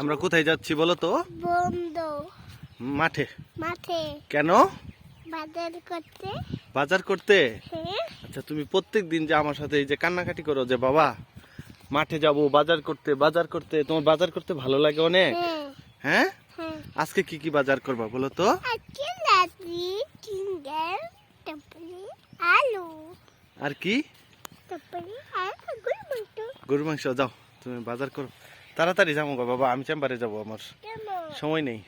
আমরা কোথায় যাচ্ছি বলো তো? মাঠে। মাঠে। কেন? বাজার করতে। বাজার করতে? হ্যাঁ। আচ্ছা তুমি প্রত্যেক দিন যে আমার সাথে এই যে কান্নাকাটি করো যে বাবা মাঠে যাব বাজার করতে বাজার করতে তোমার বাজার করতে ভালো লাগে অনেক? হ্যাঁ। হ্যাঁ? হ্যাঁ। আজকে কি কি বাজার করবা বলো তো? আজকে লাচি চিংড়ি তারপরে আলু। আর কি? তারপরে আর গুড় মাংস গরু মাংস যাও তুমি বাজার করো। তাড়াতাড়ি যাব গো বাবা আমি চেম্বারে যাব আমার। সময় নেই।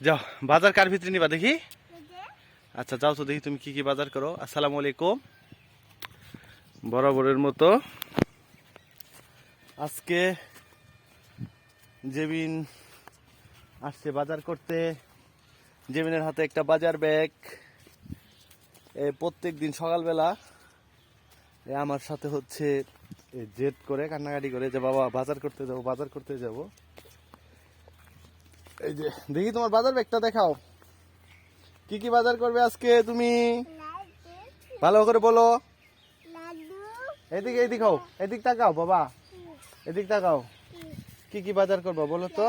যাও বাজার কার ভিতরে নিবা দেখি? আচ্ছা যাও তো দেখি তুমি কি কি বাজার করো। আসসালামু আলাইকুম। বরাবরের মতো। আজকে জেবিন আসছে বাজার করতে। জেবিনের হাতে একটা বাজার ব্যাগ। এ প্রত্যেক দিন সকালবেলা আমার সাথে হচ্ছে জেদ করে, কান্নাকাটি করে যে, বাবা, বাজার করতে যাব, বাজার করতে যাব। এই যে, দেখি তোমার বাজার ব্যাগটা দেখাও। কি কি বাজার করবে আজকে তুমি? ভালো করে বলো। এদিকে, এদিক হও, এদিক তাকাও, বাবা। এদিক তাকাও। কি কি বাজার করব বলো তো?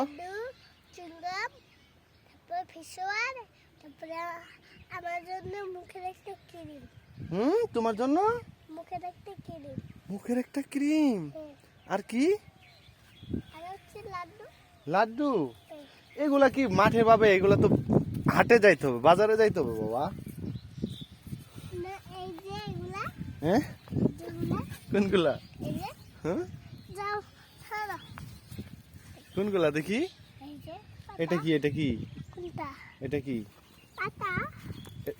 হুম, তোমার জন্য? মুখের একটা ক্রিম মুখের একটা ক্রিম হ্যাঁ। আর কি? আর হচ্ছে লাড্ডু। লাড্ডু? হ্যাঁ। এগুলা কি মাঠে পাবে? এগুলা তো হাটে যাইতে হবে বাজারে যাইতে হবে বাবা। হ্যাঁ? কোনগুলা? হ্যাঁ? কোনগুলা দেখি? এটা কি এটা কি? এটা কি?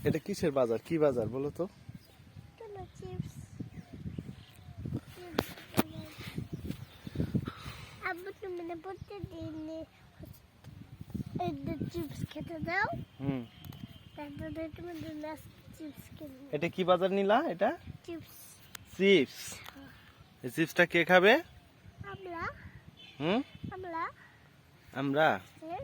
এটা কিসের বাজার? কি বাজার বলো তো? চিপস। আব্বু তুমি না প্রতিদিন চিপস খেতে দাও। হুম। তারপরে তুমি দুলা চিপস খেলে এটা কি বাজার নিলা এটা? চিপস চিপস এই চিপসটা কে খাবে? আমরা হুম? আমরা আমরা হ্যাঁ।